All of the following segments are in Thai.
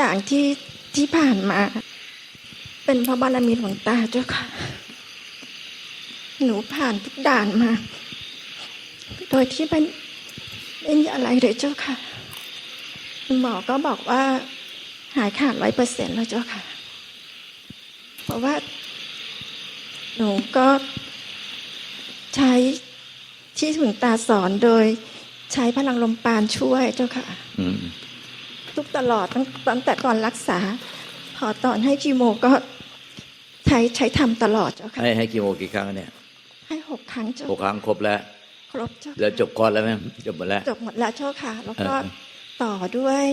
อย่างที่ที่ผ่านมา เป็นเพราะบารมีหลวงตาเจ้าค่ะ หนูผ่านทุกด่านมา โดยที่ไม่ไม่มีอะไรเลยเจ้าค่ะคุณหมอก็บอกว่าหายขาดร้อยเปอร์เซ็นต์แล้วเจ้าค่ะ เพราะว่า หนูก็ใช้ที่หลวงตาสอนโดยใช้พลังลมปราณช่วยเจ้าค่ะอืม ทุกตลอดตั้งตั้งแต่ก่อนรักษา พอตอนให้คีโมก็ใช้ใช้ทำตลอดเจ้าค่ะให้ให้กี่โมงกี่ครั้งเนี่ย ให้หกครั้งเจ้าหกครั้งครบแล้ว ครบเจ้าแล้วจบคอร์สแล้วไหมจบหมดแล้ว จบหมดแล้วเจ้าค่ะ แล้วก็เออต่อด้วย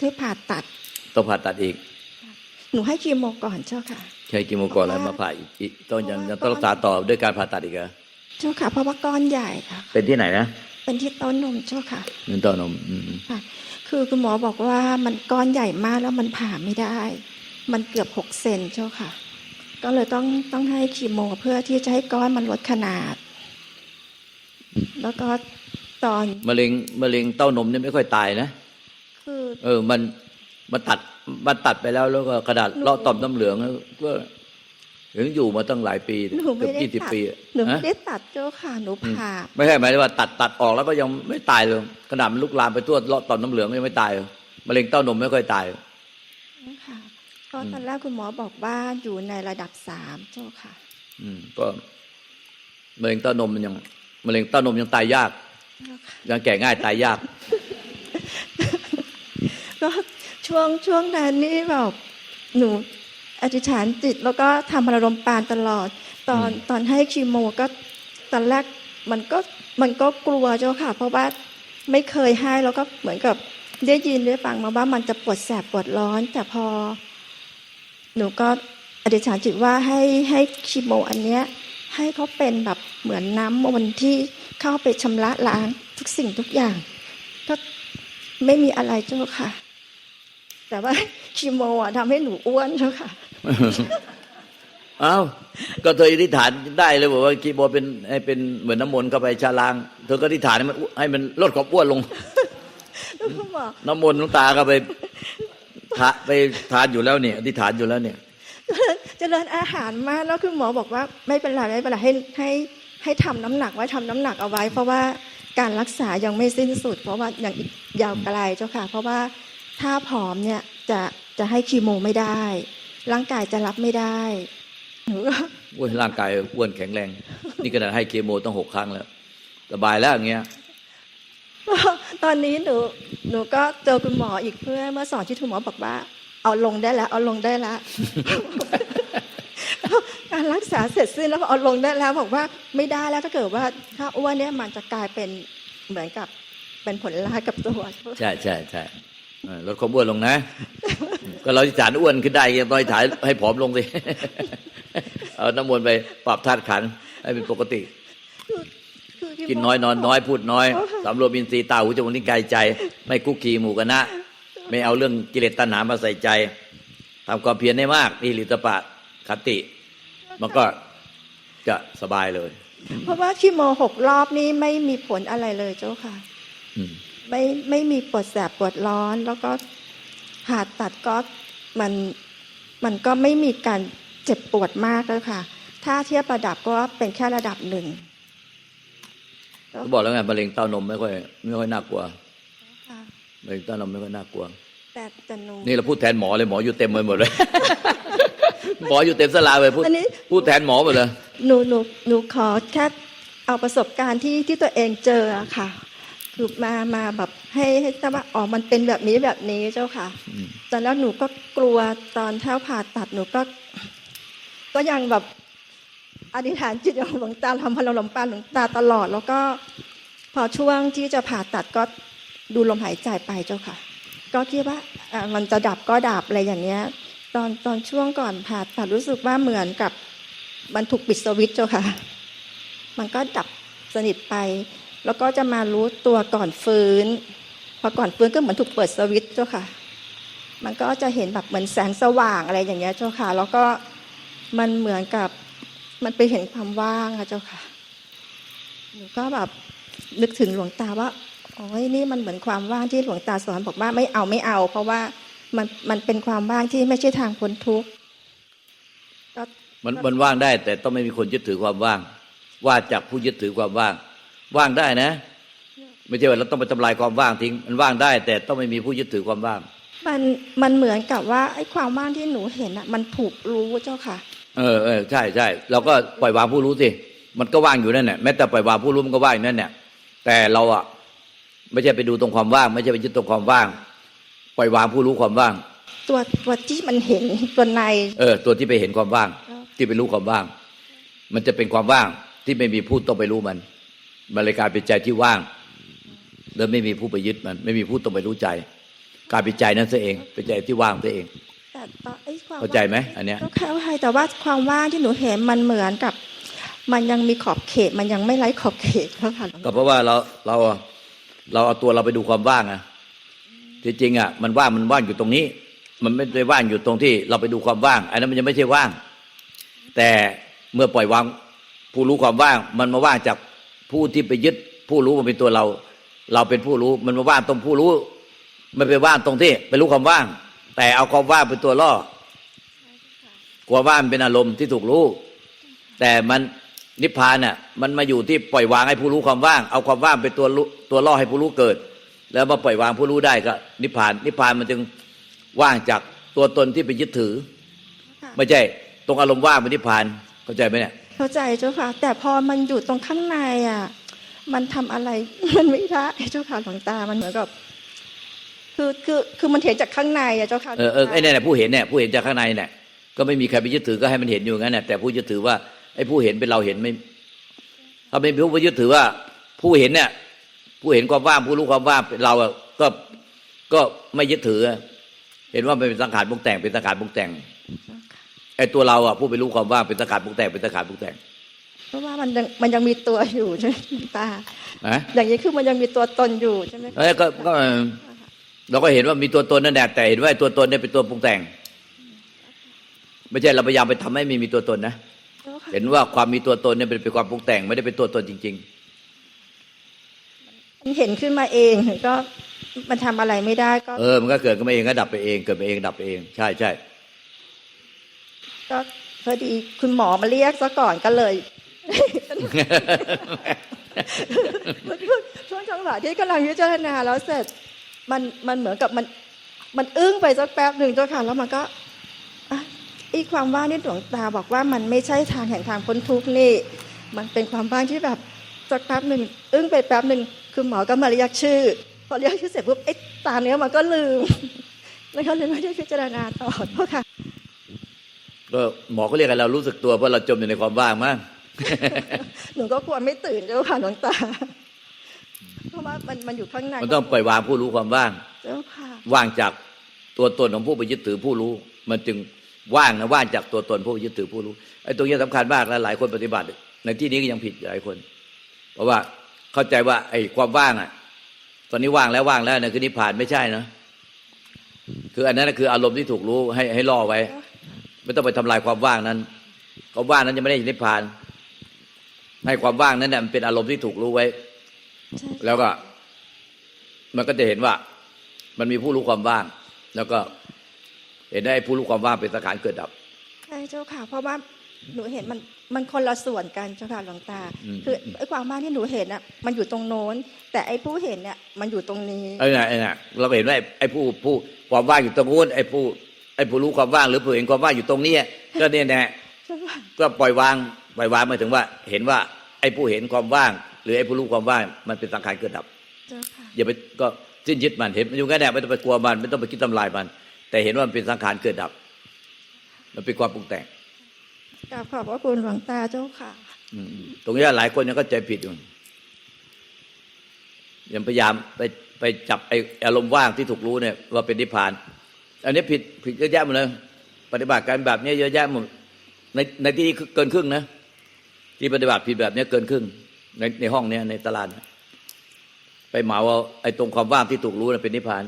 ด้วยผ่าตัดต้องผ่าตัดอีก หนูให้คีโมก่อนเจ้าค่ะใช้กี่โมงก่อนแล้วมาผ่าอีกอีกต้องยังยังต้องรักษาต่อด้วยการผ่าตัดอีกเหรอเจ้าค่ะเพราะว่าก้อนใหญ่ค่ะเป็นที่ไหนนะเป็นที่ต้นนมเจ้าค่ะเงินต้อนมอืมค่ะ คือคุณหมอบอกว่ามันก้อนใหญ่มากแล้วมันผ่าไม่ได้ มันเกือบหกเซนเจ้าค่ะ ก็เลยต้องต้องให้คีโมเพื่อที่จะให้ก้อนมันลดขนาด แล้วก็ตอนมะเร็งมะเร็งเต้านมเนี่ยไม่ค่อยตายนะคือเออ มันมันตัดมันตัดไปแล้วแล้วก็กระดาษเลาะต่อมน้ำเหลืองแล้วก็ ถึงอยู่มาตั้งหลายปีหนูไม่ไม่เกือบได้ยี่สิบตัดปีหนูไม่ฮะได้ตัดเจ้าค่ะหนูผ่าไม่ใช่หมายถึงว่าตัดตัดออกแล้วก็ยังไม่ตายเลยขนาดมันลุกลามไปทั่วเลาะต่อมน้ำเหลืองก็ยังไม่ตายเลยมะเร็งเต้านมไม่ค่อยตายค่ะก็ตอนแรกคุณหมอบอกว่าอยู่ในระดับสามเจ้าค่ะ อืม ก็มะเร็งเต้านมมันยังมะเร็งเต้านมยังตายยากเจ้าค่ะยังแก่ง่ายตายยากก็ช่วงช่วงนั้นนี่แบบหนู อธิษฐานจิตแล้วก็ทำพระลมปานตลอด ตอนอืมตอนให้คีโมก็ตอนแรกมันก็มันก็กลัวเจ้าค่ะ เพราะว่าไม่เคยให้แล้วก็เหมือนกับได้ยินได้ฟังมาว่ามันจะปวดแสบปวดร้อน แต่พอ หนูก็อธิษฐานจิตว่าให้ให้คีโมอันเนี้ยให้เขาเป็นแบบเหมือนน้ำมนต์ที่เข้าไปชำระล้างทุกสิ่งทุกอย่าง ก็ไม่มีอะไรเจ้าค่ะ แต่ว่าคีโมอะทำให้หนูอ้วนเจ้าค่ะเอ้าก็เธออธิษฐานได้เลยบอกว่ากีโมเป็นให้เป็นเหมือนน้ำมนต์เข้าไปชาลางเธอก็อธิษฐานให้มันอ้วนให้มันลดความอ้วนลงแล้วก็บอกน้ำมนต์น้ำตาก็ไปทาไปทานอยู่แล้วเนี่ยอธิษฐานอยู่แล้วเนี่ยเจริญอาหารมากแล้วคือหมอบอกว่า ไม่เป็นไรไม่เป็นไรให้ให้ให้ทำน้ำหนักไว้ทำน้ำหนักเอาไว้ เพราะว่าการรักษายังไม่สิ้นสุด เพราะว่ายังอีกยาวไกลเจ้าค่ะ เพราะว่าถ้าผอมเนี่ยจะจะให้คีโมไม่ได้ ร่างกายจะรับไม่ได้ หนูก็โอ้ยร่างกายอ้วนแข็งแรง นี่ขนาดให้เคโมต้องหกครั้งแล้วสบายแล้วอย่างเงี้ย ตอนนี้หนูหนูก็เจอคุณหมออีกเพื่อเมื่อสอนที่คุณหมอบอกว่า เอาลงได้แล้ว เอาลงได้แล้วการรักษาเสร็จสิ้นแล้วเอาลงได้แล้วบอกว่าไม่ได้แล้วถ้าเกิดว่าถ้าอ้วนเนี่ยมันจะกลายเป็นเหมือนกับเป็นผลร้ายกับตัวใช่ใช่ใช่เออ ลดความอ้วนลงนะ ก็เราอธิษฐานอ้วนขึ้นได้ยังต้องอธิษฐานให้ผอมลงสิเอาน้ำมนต์ไปปรับธาตุขันธ์ให้เป็นปกติคือที่กินน้อยนอนน้อยพูดน้อยโอ้ค่ะสำรวมอินทรีย์ตาหูจมูกลิ้นกายใจ ไม่คุกคีหมู่กันนะไม่เอาเรื่องกิเลสตัณหามาใส่ใจทำความเพียรให้มากนี่ลิตปะคติ มันก็จะสบายเลย เพราะว่าคีโมหกรอบนี้ไม่มีผลอะไรเลยเจ้าค่ะ อืม ไม่ไม่มีปวดแสบปวดร้อน แล้วก็ผ่าตัดก็มันมันก็ไม่มีการเจ็บปวดมากเลยค่ะ ถ้าเทียบระดับก็เป็นแค่ระดับหนึ่งก็บอกแล้วไงมะเร็งเต้านมไม่ค่อยไม่ค่อยน่ากลัวค่ะมะเร็งเต้านมไม่ค่อยน่ากลัวแต่แต่หนูนี่เราพูดแทนหมอเลยหมออยู่เต็มไปหมดเลยหมออยู่เต็มสลาเลยพูดอันนี้พูดแทนหมอหมดเลยหนูหนูหนูขอแค่เอาประสบการณ์ที่ที่ตัวเองเจออะค่ะ คือมามาแบบให้ให้ทราบว่าอ๋อมันเป็นแบบนี้แบบนี้เจ้าค่ะอืมตอนแล้วหนูก็กลัวตอนเท้าผ่าตัดหนูก็ ก็ยังแบบอธิษฐานจิตของหลวงตาทำพลังลมปราณหลวงตาตลอด แล้วก็พอช่วงที่จะผ่าตัดก็ดูลมหายใจไปเจ้าค่ะ ก็คิดว่าอะมันจะดับก็ดับอะไรอย่างเงี้ย ตอนตอนช่วงก่อนผ่าตัดรู้สึกว่าเหมือนกับมันถูกปิดสวิตช์เจ้าค่ะ มันก็ดับสนิทไป แล้วก็จะมารู้ตัวก่อนฟื้น พอก่อนฟื้นก็เหมือนถูกเปิดสวิตช์เจ้าค่ะ มันก็จะเห็นแบบเหมือนแสงสว่างอะไรอย่างเงี้ยเจ้าค่ะ แล้วก็มันเหมือนกับมันไปเห็นความว่างอะเจ้าค่ะหนูก็แบบนึกถึงหลวงตาว่าโอ้โอ้ยนี่มันเหมือนความว่างที่หลวงตาสอนบอกว่าไม่เอาไม่เอา เพราะว่ามันมันเป็นความว่างที่ไม่ใช่ทางพ้นทุกข์มันมันว่างได้ แต่ต้องไม่มีคนยึดถือความว่าง ว่าจากผู้ยึดถือความว่าง ว่างได้นะ ไม่ใช่ว่าเราต้องไปทำลายความว่างทิ้ง มันว่างได้ แต่ต้องไม่มีผู้ยึดถือความว่าง มันมันเหมือนกับว่าไอ้ความว่างที่หนูเห็นอะ มันถูกรู้เจ้าค่ะ เออเออใช่ใช่เราก็ปล่อยวางผู้รู้สิมันก็ว่างอยู่นั่นแหละแม้แต่ปล่อยวางผู้รู้มันก็ว่างอยู่นั่นแหละแต่เราอะไม่ใช่ไปดูตรงความว่าง ไม่ใช่ไปยึดตรงความว่าง ปล่อยวางผู้รู้ความว่าง ตัวตัวที่มันเห็นตัวในเออ ตัวที่ไปเห็นความว่างครับที่ไปรู้ความว่าง มันจะเป็นความว่างที่ไม่มีผู้ต้องไปรู้มัน มันเลยกลายเป็นใจที่ว่างแล้วไม่มีผู้ไปยึดมัน ไม่มีผู้ต้องไปรู้ใจ กลายเป็นใจนั้นซะเอง เป็นใจที่ว่างซะเองแต่ตอนไอ้ความเข้าใจไหมอันเนี้ยก็เข้าใจแต่ว่าความว่างที่หนูเห็นมันเหมือนกับ มันยังมีขอบเขต มันยังไม่ไร้ขอบเขตเจ้าค่ะหลวงก็ตาเพราะว่าเราเราเราเอาตัวเราไปดูความว่างอะที่จริงอะมันว่างมันว่างอยู่ตรงนี้ มันไม่ได้ว่างอยู่ตรงที่เราไปดูความว่าง อันนั้นมันยังไม่ใช่ว่าง แต่เมื่อปล่อยวางผู้รู้ความว่าง มันมาว่างจาก ผู้ที่ไปยึดผู้รู้มาเป็นตัวเรา เราเป็นผู้รู้มันมาว่างตรงผู้รู้ มันไปว่างตรงที่ไปรู้ความว่าง แต่เอาความว่างเป็นตัวล่อความว่างเป็นอารมณ์ที่ถูกรู้ แต่มันนิพพานน่ะมันมาอยู่ที่ปล่อยวางให้ผู้รู้ความว่าง เอาความว่างเป็นตัวรู้ตัวล่อให้ผู้รู้เกิด แล้วมาปล่อยวางผู้รู้ได้ก็นิพพาน นิพพานมันจึงว่างจากตัวตนที่ไปยึดถือ ไม่ใช่ ตรงอารมณ์ว่างเป็นนิพพานเข้าใจไหมเนี่ย เข้าใจเจ้าค่ะ แต่พอมันอยู่ตรงข้างในอะ มันทำอะไรมันไม่ได้เจ้าค่ะหลวงตา มันเหมือนกับ คือคือคือมันเห็นจากข้างในอะเจ้าค่ะเออเออไอ้เนี่ยผู้เห็นเนี่ยผู้เห็นจากข้างในเนี่ยก็ไม่มีใครไปยึดถือก็ให้มันเห็นอยู่งั้นน่ะแต่ผู้ยึดถือว่าไอ้ผู้เห็นเป็นเราเห็นไม่ถ้าเป็นผู้ไปยึดถือว่า ผู้เห็นเนี่ย ผู้เห็นความว่างผู้รู้ความว่างเป็นเราอะก็ก็ไม่ยึดถือ เห็นว่ามันเป็นสังขารปรุงแต่งเป็นสังขารปรุงแต่ง ไอ้ตัวเราอะผู้ไปรู้ความว่างเป็นสังขารปรุงแต่งเป็นสังขารปรุงแต่งเพราะว่ามันยังมันยังมีตัวอยู่ใช่ไหมหลวงตานะอย่างนี้คือมันยังมีตัวตนอยู่ใช่ไหมคะเอ้ยก็ก็เออเราก็เห็นว่ามีตัวตนนั่นแหละแต่เห็นว่าไอ้ตัวตนเนี่ยเป็นตัวปรุงแต่ง ไม่ใช่เราพยายามไปทำให้ไม่มีตัวตนนะเจ้าค่ะเห็นว่าความมีตัวตนเนี่ยเป็นเป็นความปรุงแต่ง ไม่ได้เป็นตัวตนจริงมันเห็นขึ้นมาเองก็มันทำอะไรไม่ได้ก็ๆเออมันก็เกิดขึ้นมาเองก็ดับไปเอง เกิดไปเองดับไปเอง ใช่ใช่ ก็พอดีคุณหมอมาเรียกซะก่อนก็เลยช่วงจังหวะที่กำลังพิจารณาแล้วเสร็จมันมันเหมือนกับมัน มันอึ้งไปสักแป๊บหนึ่งเจ้าค่ะแล้วมันก็อีความว่างที่หลวงตาบอกว่ามันไม่ใช่ทางแห่งทางพ้นทุกข์นี่ มันเป็นความว่างที่แบบสักแป๊บหนึ่งอึ้งไปแป๊บหนึ่งคือหมอก็มาเรียกชื่อ พอเรียกชื่อเสร็จปุ๊บไอ้ตาเนื้อมันก็ลืมแล้วก็เลยไม่ได้พิจารณาต่อเจ้าค่ะ ก็หมอเขาเรียกให้เรารู้สึกตัวเพราะเราจมอยู่ในความว่างมั้งหนูก็กลัวไม่ตื่นเจ้าค่ะหลวงตาเพราะว่ามันมันอยู่ข้างในมันต้องปล่อยวางผู้รู้ความว่าง เจ้าค่ะว่างจากตัวตนของผู้ไปยึดถือผู้รู้ มันจึงว่างนะว่างจากตัวตนผู้ไปยึดถือผู้รู้ไอ้ตรงนี้สำคัญมากและหลายคนปฏิบัติ ในที่นี้ก็ยังผิดหลายคน เพราะว่าเข้าใจว่า ไอ้ความว่างอะ ตอนนี้ว่างแล้วว่างแล้วนะคือนิพพานไม่ใช่นะคืออันนั้นนะคืออารมณ์ที่ถูกรู้ให้ให้ล่อไว้ ไม่ต้องไปทำลายความว่างนั้นความว่างนั้นยังไม่ได้นิพพาน ให้ความว่างนั้นเนี่ยมันเป็นอารมณ์ที่ถูกรู้ไว้ใช่แล้วก็ มันก็จะเห็นว่า มันมีผู้รู้ความว่าง แล้วก็เห็นได้ผู้รู้ความว่างเป็นสังขารเกิดดับใช่เจ้าค่ะ เพราะว่าหนูเห็นมันมันคนละส่วนกันเจ้าค่ะหลวงตาอืมคือไอ้ความว่างที่หนูเห็นน่ะ มันอยู่ตรงโน้น แต่ไอ้ผู้เห็นเนี่ยมันอยู่ตรงนี้ไอ้น่ะไอ้น่ะเราก็เห็นว่าไอ้ไอ้ผู้ผู้ความว่างอยู่ตรงนู้นไอ้ผู้ไอ้ผู้รู้ความว่างหรือผู้เห็นความว่างอยู่ตรงนี้ก็เนี่ยแน่เจ้าค่ะก็ปล่อยวางปล่อยวางหมายถึงว่า เห็นว่า ไอ้ผู้เห็นความว่าง หรือไอ้ผู้รู้ความว่างมันเป็นสังขารเกิดดับเจ้าค่ะอย่าไปก็สิ้นยึดมันเห็นมันอยู่แค่นี้ไม่ต้องไปกลัวมันไม่ต้องไปคิดทำลายมัน แต่เห็นว่ามันเป็นสังขารเกิดดับ มันเป็นความปรุงแต่งกราบขอบพระคุณหลวงตาเจ้าค่ะอืมตรงนี้หลายคนยังเข้าใจผิดอยู่ยังพยายามไปไปจับไออารมณ์ว่างที่ถูกรู้เนี่ยว่าเป็นนิพพาน อันนี้ผิดผิดเยอะแยะหมดเลยปฏิบัติการแบบนี้เยอะแยะหมดในในที่นี้เกินครึ่งนะที่ปฏิบัติผิดแบบนี้เกินครึ่ง ในในห้องเนี้ยในตลาดไปเหมาว่าไอ้ตรงความว่างที่ถูกรู้น่ะเป็นนิพพาน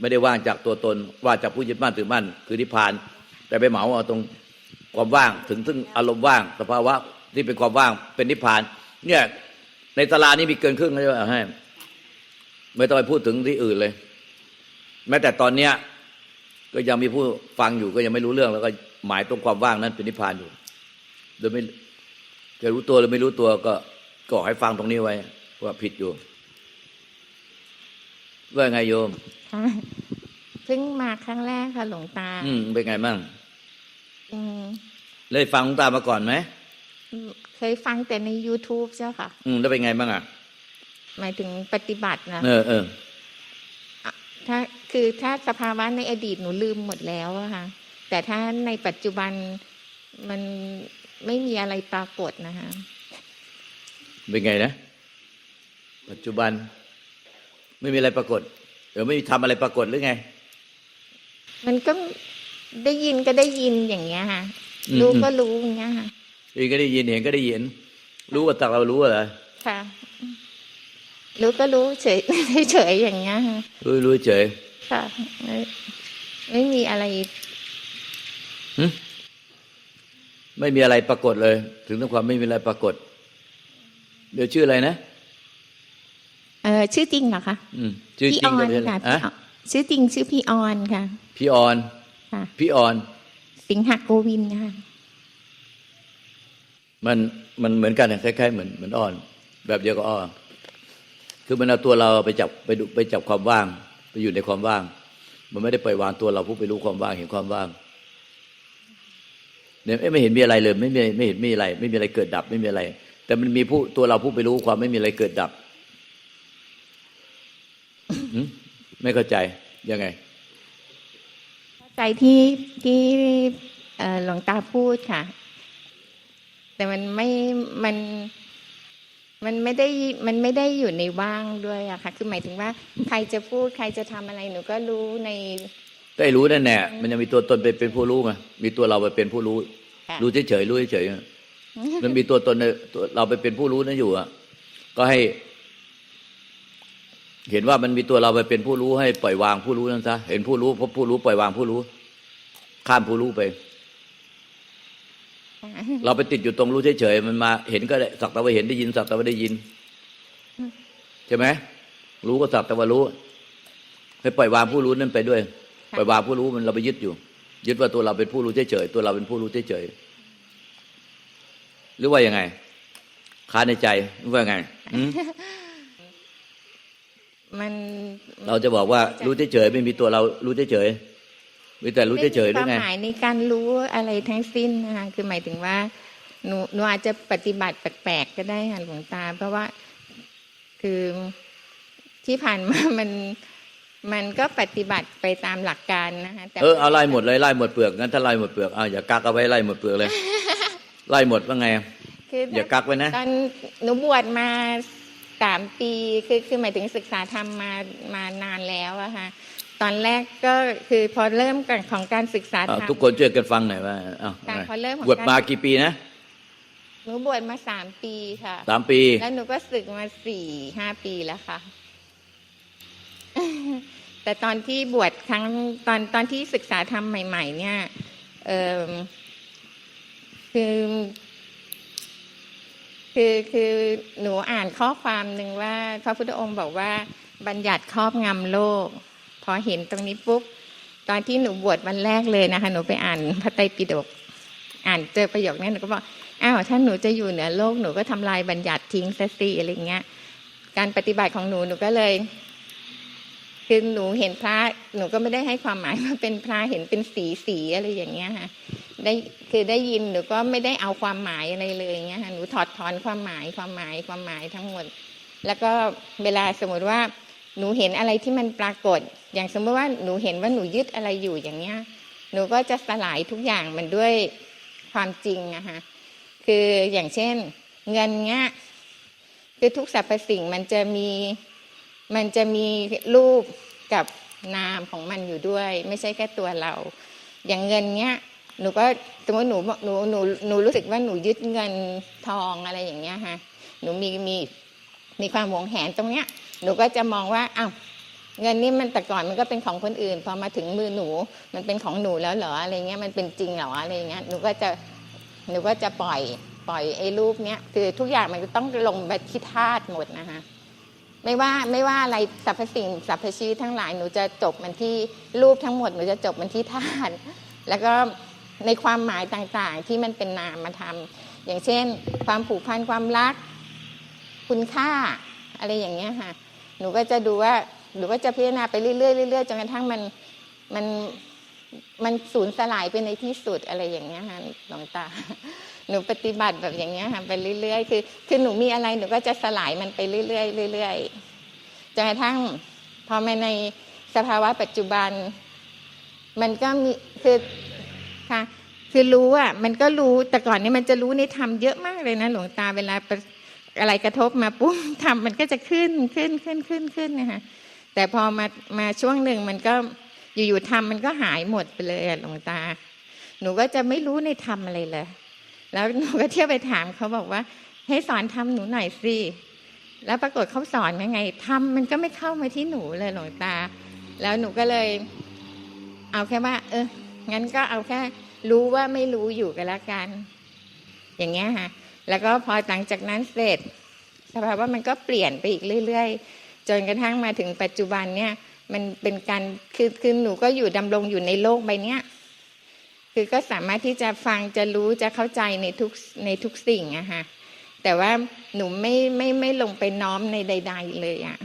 ไม่ได้ว่างจากตัวตนว่างจากผู้ยึดมั่นถือมั่นคือนิพพาน แต่ไปเหมาเอาตรงความว่างถึงถึงอารมณ์ว่างสภาวะที่เป็นความว่างเป็นนิพพาน เนี่ย ในตารางนี้มีเกินครึ่งเลยว่าให้ไม่ต้องไปพูดถึงที่อื่นเลย แม้แต่ตอนเนี้ย ก็ยังมีผู้ฟังอยู่ก็ยังไม่รู้เรื่องแล้วก็หมายตรงความว่างนั้นเป็นนิพพานอยู่ โดยไม่จะรู้ตัวหรือไม่รู้ตัวก็ก็ให้ฟังตรงนี้ไว้ ว่าผิดอยู่ว่าไงโยมค่ะเพิ่งมาครั้งแรกค่ะหลวงตา อืมเป็นไงบ้างอืมเลยฟังหลวงตามาก่อนไหมเคยฟังแต่ใน YouTube เจ้าค่ะ อืมแล้วเป็นไงบ้างอะหมายถึงปฏิบัตินะเออเออถ้า คือถ้าสภาวะในอดีตหนูลืมหมดแล้วอะค่ะ แต่ถ้าในปัจจุบันมันไม่มีอะไรปรากฏนะคะเป็นไงนะ ปัจจุบัน ไม่มีอะไรปรากฏเออไม่มีทำอะไรปรากฏหรือไง มันก็ได้ยินก็ได้ยินอย่างเงี้ยค่ะอืมรู้อืมก็รู้อย่างเงี้ยค่ะได้ยินก็ได้ยินเห็นก็ได้ยินรู้ว่าตักเรารู้อะไรค่ะรู้ก็รู้เฉยเฉยๆอย่างเงี้ยค่ะรู้รู้เฉย ค่ะ ไม่ไม่มีอะไรหึไม่มีอะไรปรากฏเลย ถึงต้องความไม่มีอะไรปรากฏ เดี๋ยวชื่ออะไรนะเออชื่อจริงเหรอคะอืมชื่อพี่จริองอก็นเป็นค่ะอะพี่ออนชื่อจริงชื่อพี่ออนค่ะ พี่ออนค่ะพี่ออน สิงหโกวินค่ะมันมันเหมือนกันนะคล้ายๆเหมือนเหมือนอ่อน แบบเดียวกับอ้อคือมันเอาตัวเราไปจับไปดูไปจับความว่างไป อยู่ในความว่าง มันไม่ได้ปล่อยวางตัวเราผู้ไปรู้ความว่างเห็นความว่างเนี่ยไม่เห็นมีอะไรเลย ไม่มีไม่เห็นมีอะไร ไม่มีอะไรเกิดดับ ไม่มีอะไร แต่มันมีผู้ตัวเราผู้ไปรู้ความไม่มีอะไรเกิดดับไม่เข้าใจยังไง เข้าใจที่ที่หลวงตาพูดค่ะ แต่มันไม่มัน มันไม่ได้มันไม่ได้อยู่ในว่างด้วยอะค่ะ คือหมายถึงว่า ใครจะพูดใครจะทำอะไรหนูก็รู้ในก็ไอ้รู้แน่แน่ๆมันยังมีตัวตนไปเป็นผู้รู้ไงมีตัวเราไปเป็นผู้รู้ค่ะรู้เฉยๆรู้เฉยๆมันมีตัวตนในตัวเราไปเป็นผู้รู้นั่นอยู่อะก็ให้ เห็นว่ามันมีตัวเราไปเป็นผู้รู้ให้ปล่อยวางผู้รู้นั่นซะเห็นผู้รู้พบผู้รู้ปล่อยวางผู้รู้ ข้ามผู้รู้ไป เราไปติดอยู่ตรงรู้เฉยๆมันมา เห็นก็ได้สักแต่ว่าเห็นได้ยินสักแต่ว่าได้ยินใช่ไหมรู้ก็สักแต่ว่ารู้ให้ปล่อยวางผู้รู้นั่นไปด้วย ปล่อยวางผู้รู้มันเราไปยึดอยู่ ยึดว่าตัวเราเป็นผู้รู้เฉยๆตัวเราเป็นผู้รู้เฉยๆหรือว่ายังไงค้าในใจหรือว่าไงหืมมันเราจะบอกว่ารู้เฉยๆไม่มีตัวเรารู้เฉยๆ มีแต่รู้เฉยๆหไม่รือมีคไงวามหมายในการรู้อะไรทั้งสิ้นนะคะคือหมายถึงว่าหนูหนูอาจจะปฏิบัติแปลกๆก็ได้ค่ะหลวงตา เพราะว่าคือที่ผ่านมามันมันก็ปฏิบัติไปตามหลักการนะคะแต่เออเอาไล่หมดเลยไล่หมดเปลือกงั้นถ้าไล่หมดเปลือกเอาอย่ากักเอาไว้ไล่หมดเปลือกเลยไล่หมดว่าไงคืออย่ากักไว้นะตอนหนูบวชมาสามปีคือคือหมายถึงศึกษาธรรมมามานานแล้วอะค่ะ ตอนแรกก็คือพอเริ่มกันของการศึกษาธรเอารมทุกคนช่วยกันฟังหน่อยว่าเอาการไงพอเริ่มของบวชมากี่ปีนะหนูบวชมาสามปีค่ะสามปี แล้วหนูก็ศึกมาสี่ห้าปีแล้วค่ะ แต่ตอนที่บวชครั้งตอนตอนที่ศึกษาธรรมใหม่ ๆ เนี่ยเออคือคือคือหนูอ่านข้อความหนึ่งว่าพระพุทธองค์บอกว่า บัญญัติครอบงำโลก พอเห็นตรงนี้ปุ๊บตอนที่หนูบวชวันแรกเลยนะคะ หนูไปอ่านพระไตรปิฎกอ่านเจอประโยคนี้หนูก็บอกอ้าวถ้าหนูจะอยู่เหนือโลกหนูก็ทำลายบัญญัติทิ้งซะสิอะไรเงี้ย การปฏิบัติของหนูหนูก็เลยคือหนูเห็นพระหนูก็ไม่ได้ให้ความหมายว่าเป็นพระเห็นเป็นสีสีอะไรอย่างเงี้ยค่ะได้คือได้ยินหนูก็ไม่ได้เอาความหมายอะไรเลยเงี้ยค่ะหนูถอดถอนความหมายความหมายความหมายทั้งหมด แล้วก็เวลาสมมติว่า หนูเห็นอะไรที่มันปรากฏ อย่างสมมติว่าหนูเห็นว่าหนูยึดอะไรอยู่อย่างเงี้ย หนูก็จะสลายทุกอย่างมันด้วยความจริงนะคะคืออย่างเช่น เงินเงี้ยคือทุกสรรพสิ่งมันจะมีมันจะมีรูปกับนามของมันอยู่ด้วย ไม่ใช่แค่ตัวเรา อย่างเงินเนี้ยหนูก็สมมติหนูหนูหนูหนูรู้สึกว่าหนูยึดเงินทองอะไรอย่างเงี้ยค่ะหนูมีมีมีความหวงแหนตรงเนี้ย หนูก็จะมองว่าอ้าวเงินนี่มันแต่ก่อนมันก็เป็นของคนอื่น พอมาถึงมือหนู มันเป็นของหนูแล้วเหรออะไรเงี้ยมันเป็นจริงเหรออะไรเงี้ยหนูก็จะหนูก็จะปล่อยปล่อยไอ้รูปเนี้ยคือทุกอย่างมันต้องลงไปที่ธาตุหมดนะคะไม่ว่าไม่ว่าอะไรสรรพสิ่งสรรพชีวิตทั้งหลายหนูจะจบมันที่รูปทั้งหมดหนูจะจบมันที่ธาตุแล้วก็ในความหมายต่างๆที่มันเป็นนามธรรมอย่างเช่น ความผูกพันความรัก คุณค่าอะไรอย่างเงี้ยค่ะ หนูก็จะดูว่าหนูก็จะพิจารณาไปเรื่อยๆเรื่อยๆจนกระทั่งมันมันมันสูญสลายไปในที่สุดอะไรอย่างเงี้ยค่ะหลวงตา หนูปฏิบัติแบบอย่างเงี้ยค่ะไปเรื่อยๆคือ คือหนูมีอะไรหนูก็จะสลายมันไปเรื่อยๆเรื่อยๆจนกระทั่งพอมาในสภาวะปัจจุบัน มันก็มีคือค่ะ คือรู้อะมันก็รู้แต่ก่อนนี้มันจะรู้ในธรรมเยอะมากเลยนะหลวงตาเวลา อะไรกระทบมาปุ๊บธรรมมันก็จะขึ้นขึ้นขึ้นขึ้นขึ้นนะคะแต่พอมามาช่วงหนึ่งมันก็อยู่ๆธรรมมันก็หายหมดไปเลยหลวงตา หนูก็จะไม่รู้ในธรรมอะไรเลย แล้วหนูก็เที่ยวไปถามเขาบอกว่า ให้สอนทำหนูหน่อยสิแล้วปรากฏเขาสอนยังไงทำมันก็ไม่เข้ามาที่หนูเลยหลวงตา แล้วหนูก็เลย เอาแค่ว่า เอองั้นก็เอาแค่ รู้ว่าไม่รู้อยู่กันแล้วกัน อย่างเงี้ยค่ะ แล้วก็พอหลังจากนั้นเสร็จสภาวะมันก็เปลี่ยนไปอีกเรื่อย ๆ จนกระทั่งมาถึงปัจจุบันเนี่ยมันเป็นการคือคือหนูก็อยู่ดำรงอยู่ในโลกใบเนี้ยคือก็สามารถที่จะฟังจะรู้จะเข้าใจในทุกในทุกสิ่งอะค่ะแต่ว่าหนูไม่ไม่ไม่ลงไปน้อมในใด ๆ เลยอะ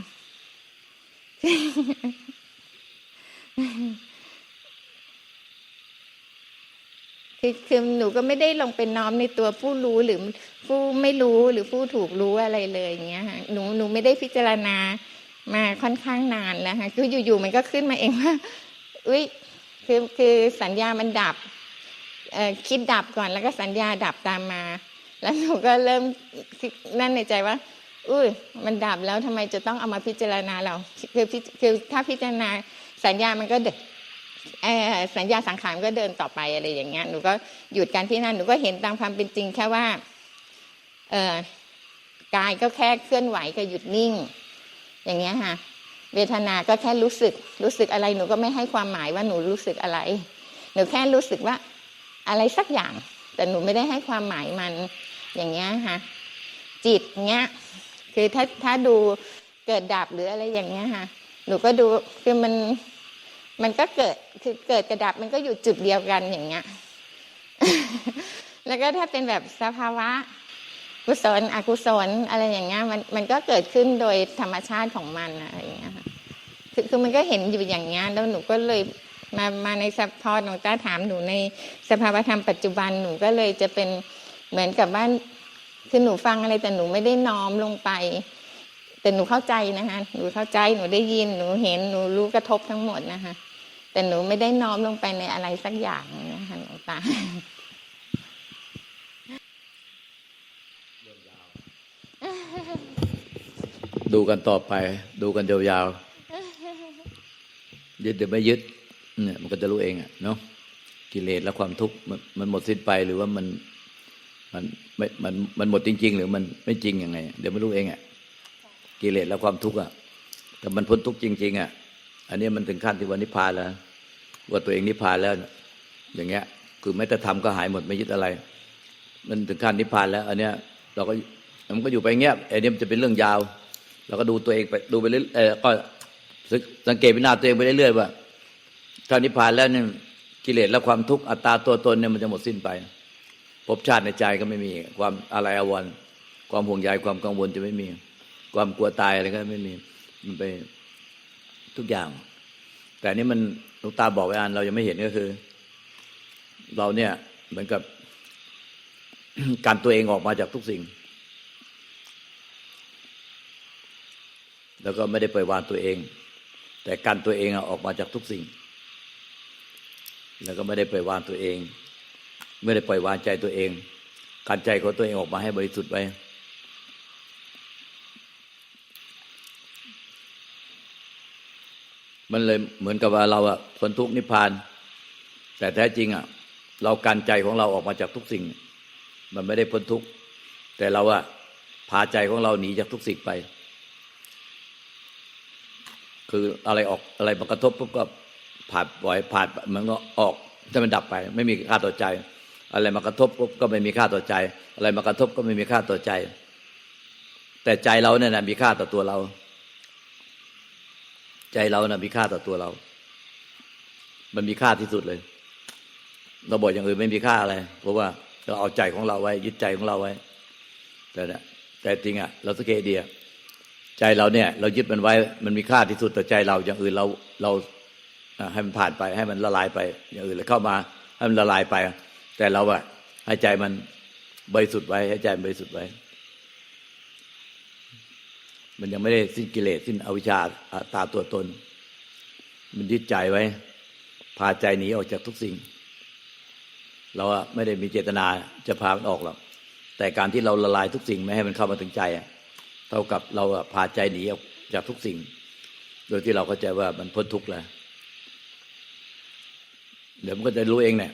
คือคือหนูก็ไม่ได้ลงเป็นน้อมในตัวผู้รู้หรือผู้ไม่รู้หรือผู้ถูกรู้อะไรเลยอย่างเงี้ยค่ะหนูหนูไม่ได้พิจารณามาค่อนข้างนานแล้วค่ะคืออยู่ๆมันก็ขึ้นมาเองว่าอุ้ยคือคือสัญญามันดับเอ่อคิดดับก่อนแล้วก็สัญญาดับตามมา แล้วหนูก็เริ่มนั่นในใจว่า อุ้ยมันดับแล้วทำไมจะต้องเอามาพิจารณาเราคือคือถ้าพิจารณาสัญญามันก็เดเอ่อ สัญญาสังขารก็เดินต่อไปอะไรอย่างเงี้ยหนูก็หยุดการพิจารณาหนูก็เห็นตามความเป็นจริงแค่ว่าเออกายก็แค่เคลื่อนไหวกับหยุดนิ่ง อย่างเงี้ยค่ะ เวทนาก็แค่รู้สึก รู้สึกอะไรหนูก็ไม่ให้ความหมายว่าหนูรู้สึกอะไร หนูแค่รู้สึกว่าอะไรสักอย่าง แต่หนูไม่ได้ให้ความหมายมันอย่างเงี้ยค่ะจิตเงี้ย คือถ้าถ้าดูเกิดดับหรืออะไรอย่างเงี้ยค่ะหนูก็ดูคือมัน มันก็เกิดคือเกิดกระดับมันก็อยู่จุดเดียวกันอย่างเงี้ย แล้วก็ถ้าเป็นแบบสภาวะกุศลอกุศลอะไรอย่างเงี้ยมันมันก็เกิดขึ้นโดยธรรมชาติของมันอะไรอย่างเงี้ยค่ะคือคือมันก็เห็นอยู่อย่างเงี้ยแล้วหนูก็เลยมามาในสพอหนูจ้าถามหนูในสภาวธรรมปัจจุบันหนูก็เลยจะเป็นเหมือนกับว่าคือหนูฟังอะไรแต่หนูไม่ได้น้อมลงไป แต่หนูเข้าใจนะคะหนูเข้าใจหนูได้ยินหนูเห็นหนูรู้กระทบทั้งหมดนะคะ แต่หนูไม่ได้น้อมลงไปในอะไรสักอย่างนะคะหลวงตาดูกันต่อไป ดูกันยาวๆยึดหรือไม่ยึดเนี่ยมันก็จะรู้เองอะเนาะกิเลสและความทุกข์มันหมดสิ้นไปหรือว่ามันมันไม่มันมันหมดจริง ๆ หรือมันไม่จริงยังไง เดี๋ยวไม่รู้เองอะกิเลสและความทุกข์อะแต่มันพ้นทุกข์จริง ๆอะ อันนี้มันถึงขั้นที่วันนิพพานแล้ว ว่าตัวเองนิพพานแล้ว อย่างเงี้ย คือไม่แต่ทำก็หายหมดไม่ยึดอะไร มันถึงขั้นนิพพานแล้ว อันเนี้ยเราก็มันก็อยู่ไปเงี้ยไอ้นี่มันจะเป็นเรื่องยาว เราก็ดูตัวเองไปดูไปเรื่อยเออก็สังเกตวินาตัวเองไปเรื่อยๆว่าถ้านิพพานแล้วเนี่ยกิเลสและความทุกข์อัตตาตัวตนเนี่ยมันจะหมดสิ้นไปภพชาติในใจก็ไม่มี ความอะไรอวรความห่วงใยความกังวลจะไม่มี ความกลัวตายอะไรก็ไม่มีมันไป ทุกอย่าง แต่นี่มันลูกตาบอกไว้อันเรายังไม่เห็นก็คือ เราเนี่ยเหมือนกับการตัวเองออกมาจากทุกสิ่ง แล้วก็ไม่ได้ปล่อยวางตัวเอง แต่การตัวเองอออกมาจากทุกสิ่ง แล้วก็ไม่ได้ปล่อยวางตัวเอง ไม่ได้ปล่อยวางใจตัวเองการใจของตัวเองออกมาให้บริสุทธิ์ไว้ มันเลยเหมือนกับว่าเราอะพ้นทุกนิพพาน แต่แท้จริงอะเราการใจของเราออกมาจากทุกสิ่ง มันไม่ได้พ้นทุกแต่เราอะพาใจของเราหนีจากทุกสิ่งไป คืออะไรออกอะไรมากระทบปุ๊บก็ผ่านปล่อยผ่านมันก็ออกจะมันดับไป ไม่มีค่าต่อใจ อะไรมากระทบปุ๊บก็ไม่มีค่าต่อใจ อะไรมากระทบก็ไม่มีค่าต่อใจ แต่ใจเราเนี่ยนะมีค่าต่อตัวเรา ใจเรานะ่ะมีค่าต่อตัวเรา มันมีค่าที่สุดเลย เราบอกอย่างอื่นไม่มีค่าอะไร เพราะว่าเราเอาใจของเราไว้ ยึดใจของเราไว้ แต่เนี่ยแต่จริงอะ่ะ เราสังเกตดีอะใจเราเนี่ย เรายึดมันไว้ มันมีค่าที่สุดต่อใจเราอย่างอื่นเราเราให้มันผ่านไปให้มันละลายไป อย่างอื่นเลยเข้ามาให้มันละลายไป แต่เราอะให้ใจมันบริสุทธิ์ไว้ให้ใจมันบริสุทธิ์ไว้ มันยังไม่ได้สิ้นกิเลสสิ้นอวิชชาตาตัวตน มันยึดใจไว้ พาใจหนีออกจากทุกสิ่ง เราไม่ได้มีเจตนาจะพามันออกหรอกแต่การที่เราละลายทุกสิ่งไม่ให้มันเข้ามาถึงใจเท่ากับเราพาใจหนีออกจากทุกสิ่ง โดยที่เราเข้าใจว่ามันพ้นทุกข์แล้วเดี๋ยวมันก็จะรู้เองเนี่ย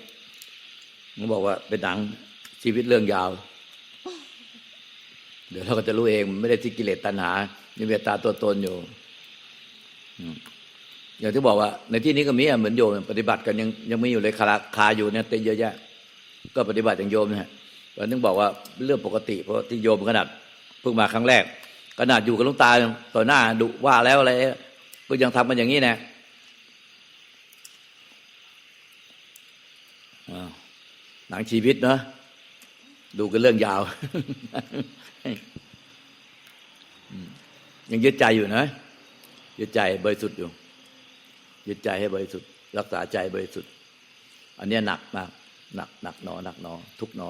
มันบอกว่าเป็นหนังชีวิตเรื่องยาว เดี๋ยวเราก็จะรู้เองไม่ได้ที่กิเลสตัณหามีเมตตาตัวตนอยู่อย่างที่บอกว่า ในที่นี้ก็มีเหมือนโยมปฏิบัติกันยังยังไมีอยู่เลยคาคาอยู่เนี่ยเต็มเยอะแยะ ก็ปฏิบัติอย่างโยมนะเราถึงบอกว่าเรื่องปกติ เพราะที่โยมขนาดเพิ่งมาครั้งแรก ขนาดอยู่กับหลุงตาต่อหน้าดุว่าแล้วอะไรก็ยังทำกันอย่างนี้นะหนังชีวิตเนาะ ดูกันเรื่องยาว ยังยึดใจอยู่นะยึดใจบริสุทธิ์อยู่ยึดใจให้บริสุทธิ์รักษาใจบริสุทธิ์ อันเนี้ยหนักมากหนักหนักหนอหนักหนอ ทุกหนอ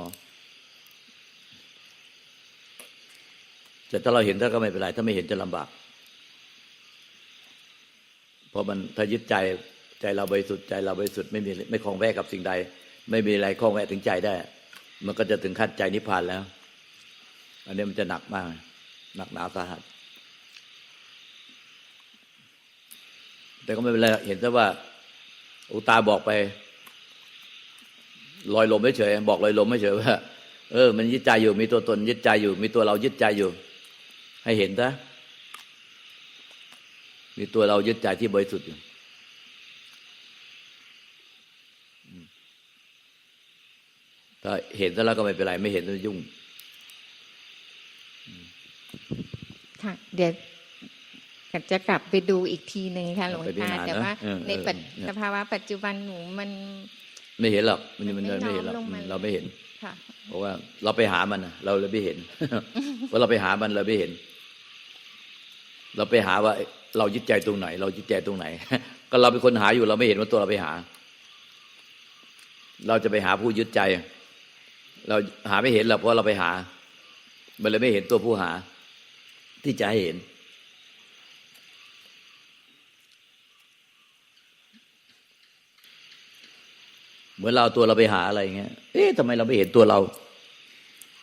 แต่ถ้าเราเห็นถ้าก็ไม่เป็นไรถ้าไม่เห็นจะลำบากเพราะมันถ้ายึดใจใจเราบริสุทธิ์ใจเราบริสุทธิ์ไม่มีไม่คล้องแวะกับสิ่งใด ไม่มีอะไรคล้องแวะถึงใจได้ มันก็จะถึงขั้นใจนิพพานแล้ว อันนี้มันจะหนักมาก หนักหนาสาหัส แต่ก็ไม่เป็นไรเห็นซะว่า อุตาบอกไป ลอยลมไม่เฉยบอกลอยลมไม่เฉยว่า เออ มันยึดใจอยู่ มีตัวตนยึดใจอยู่ มีตัวเรายึดใจอยู่ ให้เห็นซะมีตัวเรายึดใจที่บริสุทธิ์อยู่ ถ้าเห็นซะแล้วก็ไม่เป็นไร ไม่เห็นจะยุ่งค่ะเดี๋ยวจะกลับไปดูอีกทีหนึ่งค่ะหลวงไปพิตาจารณาแต่ว่าเออเออในปัจเนี่ยสภาวะปัจจุบันหนูมัน ไม่เห็นหรอกมันมันไม่ไม่เห็นหรอกน้อมลงมาเราไม่เห็นค่ะเพราะว่าเราไปหามันน่ะเราเลยไม่เห็นเพราะเราไปหามันเราไม่เห็น เราไปหาว่า เรายึดใจตรงไหน เรายึดใจตรงไหน ก็เราเป็นคนหาอยู่เราไม่เห็นว่าตัวเราไปหา เราจะไปหาผู้ยึดใจ เราหาไม่เห็นหรอกเพราะเราไปหา มันเลยไม่เห็นตัวผู้หา ที่จะให้เห็น เหมือนเราตัวเราไปหาอะไรอย่างเงี้ย เอ๊ะทำไมเราไม่เห็นตัวเรา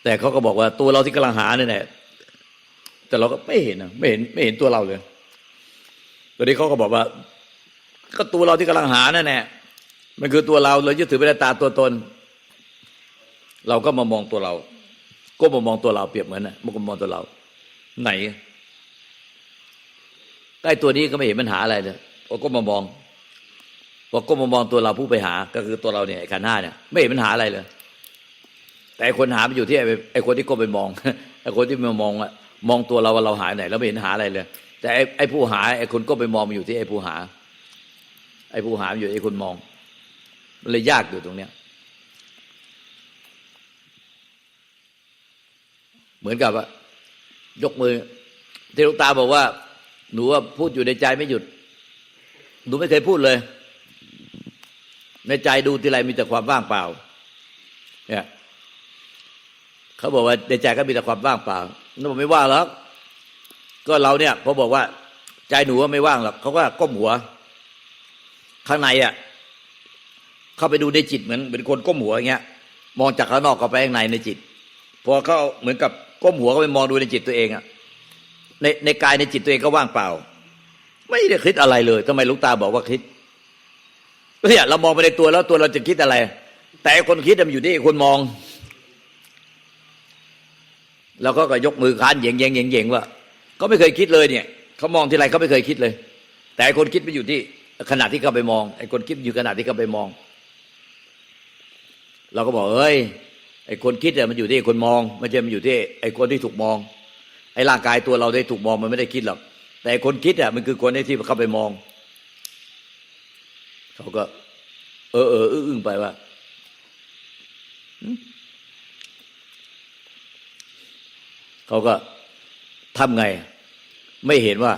แต่เขาก็บอกว่าตัวเราที่กำลังหาเนี่ยแหละแต่เราก็ไม่เห็นนะไม่เห็นไม่เห็นตัวเราเลยตอนนี้เขาก็บอกว่า ก็ตัวเราที่กำลังหานั่นแหละมันคือตัวเราเรายึดถือเป็นตาตัวตน เราก็มามองตัวเรา ก็มามองตัวเราเปรียบเหมือนนะมันก็มองตัวเรา ไหนใกล้ตัวนี้ก็ไม่เห็นปัญหาอะไรเลยเราก็มามองพอก้มมามองตัวเราผู้ไปหา ก็คือตัวเราเนี่ยไอ้ขันห้าเนี่ยไม่เห็นปัญหาอะไรเลย แต่คนหามันอยู่ที่ไอ้ไอ้คนที่ก้มไปมองไอ้คนที่มามองอะมองตัวเราว่าเราหายไหนเราไม่เห็นหาอะไรเลย แต่ไอ้ผู้หาไอ้คนก้มไปมองมันอยู่ที่ไอ้ผู้หา ไอ้ผู้หามันอยู่ไอ้คนมองมันเลยยากอยู่ตรงเนี้ย เหมือนกับว่ายกมือ ที่ลูกตาบอกว่า หนูว่าพูดอยู่ในใจไม่หยุด หนูไม่เคยพูดเลย ในใจดูทีไรมีแต่ความว่างเปล่า เนี่ยเขาบอกว่าในใจก็มีแต่ความว่างเปล่านั่นบอกไม่ว่างหรอกก็เราเนี่ยพอบอกว่า ใจหนูว่าไม่ว่างหรอกเขาก็ก้มหัว ข้างในอะเข้าไปดูในจิตเหมือนเป็นคนก้มหัวอย่างเงี้ย มองจากข้างนอกเข้าไปข้างในในจิตพอเขาเหมือนกับก้มหัวก็ไปมองดูในจิตตัวเองอะในในกายในจิตตัวเองก็ว่างเปล่า ไม่ได้คิดอะไรเลยทำไมลุงตาบอกว่าคิดเนี่ยเรามองไปในตัวแล้วตัวเราจะคิดอะไร แต่คนคิดมันอยู่ที่ไอ้คนมอง แล้วก็ก็ยกมือค้านเยงเยงเยงเยงว่าเขาไม่เคยคิดเลยเนี่ยเขามองที่ไรเขาไม่เคยคิดเลย แต่ไอ้คนคิดมันอยู่ที่ขณะที่เขาไปมองไอ้คนคิดอยู่ขณะที่เขาไปมอง เราก็บอกเอ้ย ไอ้คนคิดเนี่ยมันอยู่ที่ไอคนมองไม่ใช่มันอยู่ที่ไอ้คนที่ถูกมอง ไอ้ร่างกายตัวเราได้ถูกมองมันไม่ได้คิดหรอกแต่คนคิดอะมันคือคนที่เข้าไปมอง เขาก็ เออเอออึ้งไปว่าเขาก็ทำไง ไม่เห็นว่า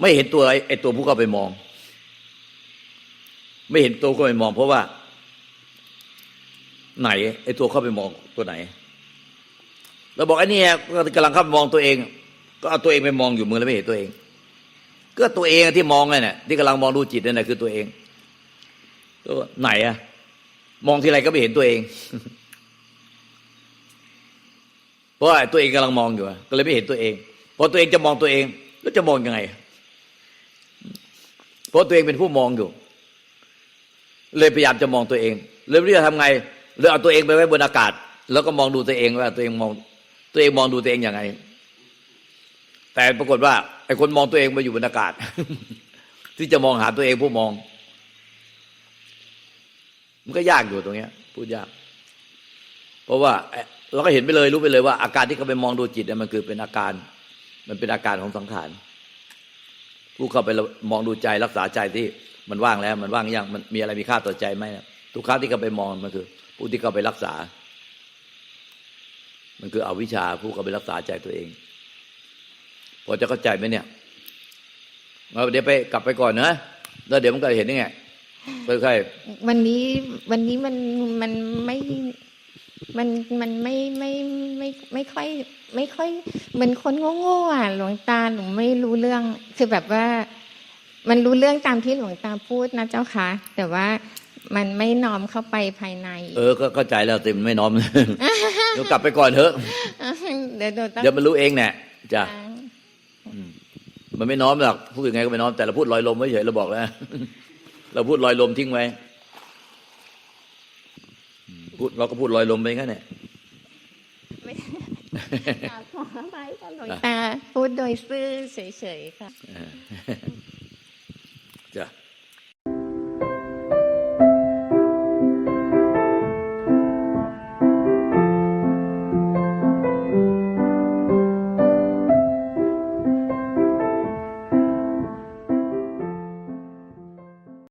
ไม่เห็นตัวไอไอ้ตัวผู้เข้าไปมอง ไม่เห็นตัวเข้าไปมอง เพราะว่า ไหนไอ้ตัวเข้าไปมองตัวไหน เราบอกไอ้นี่กำลังเข้าไปมองตัวเอง ก็เอาตัวเองไปมองอยู่มือแล้วไม่เห็นตัวเอง ก็ตัวเองที่มองนั่นแหละที่กำลังมองดูจิตนั่นแหละคือตัวเองตัวไหนอะมองทีไรก็ไม่เห็นตัวเอง เพราะตัวเองกำลังมองอยู่ก็เลยไม่เห็นตัวเองพอตัวเองจะมองตัวเองแล้วจะมองยังไงเพราะตัวเองเป็นผู้มองอยู่ เลยพยายามจะมองตัวเองเลยไม่รู้จะทำไง เลยเอาตัวเองไปไว้บนอากาศ แล้วก็มองดูตัวเองว่าตัวเองมองตัวเองมองดูตัวเองอยังไง แต่ปรากฏว่าไอ้คนมองตัวเองมาอยู่บนอากาศ ที่จะมองหาตัวเองผู้มอง มันก็ยากอยู่ตรงเนี้ย พูดยาก เพราะว่าเราก็เห็นไปเลยรู้ไปเลยว่า อาการที่เขาไปมองดูจิตเนี่ยมันคือเป็นอาการ มันเป็นอาการของสังขารผู้เข้าไปมองดูใจรักษาใจที่มันว่างแล้ว มันว่างยังมันมีอะไรมีค่าต่อใจไหมทุกครั้งที่เขาไปมองมันคือ ผู้ที่เข้าไปรักษา มันคืออวิชชาผู้เข้าไปรักษาใจตัวเอง พอจะเข้าใจไหมเนี่ยเอาเดี๋ยวไปกลับไปก่อนนะแล้วเดี๋ยวมันก็เห็นยังไงค่อยวันนี้วันนี้มันมันไม่มันมันไม่ไม่ไม่ไม่ค่อย ไม่ค่อยเหมือนคนโง่ๆอะหลวงตาหนูไม่รู้เรื่องคือแบบว่า มันรู้เรื่องตามที่หลวงตาพูดนะเจ้าค่ะแต่ว่า มันไม่น้อมเข้าไปภายในๆเออก็เข้าใจแล้วแต่มันไม่น้อมเดี๋ยวกลับไปก่อนเถอะเดี๋ยวหนูต้องเดี๋ยวมันรู้เองแน่จ้ะมันไม่น้อมหรอกพูดยังไงก็ไม่น้อมแต่เราพูดลอยลมไว้เฉยเราบอกแล้วเราพูดลอยลมทิ้งไว้พูดเราก็พูดลอยลมไปงั้นแหละขอไปค่ะหลวงตาพูดโดยซื่อเฉยๆค่ะจ้ะ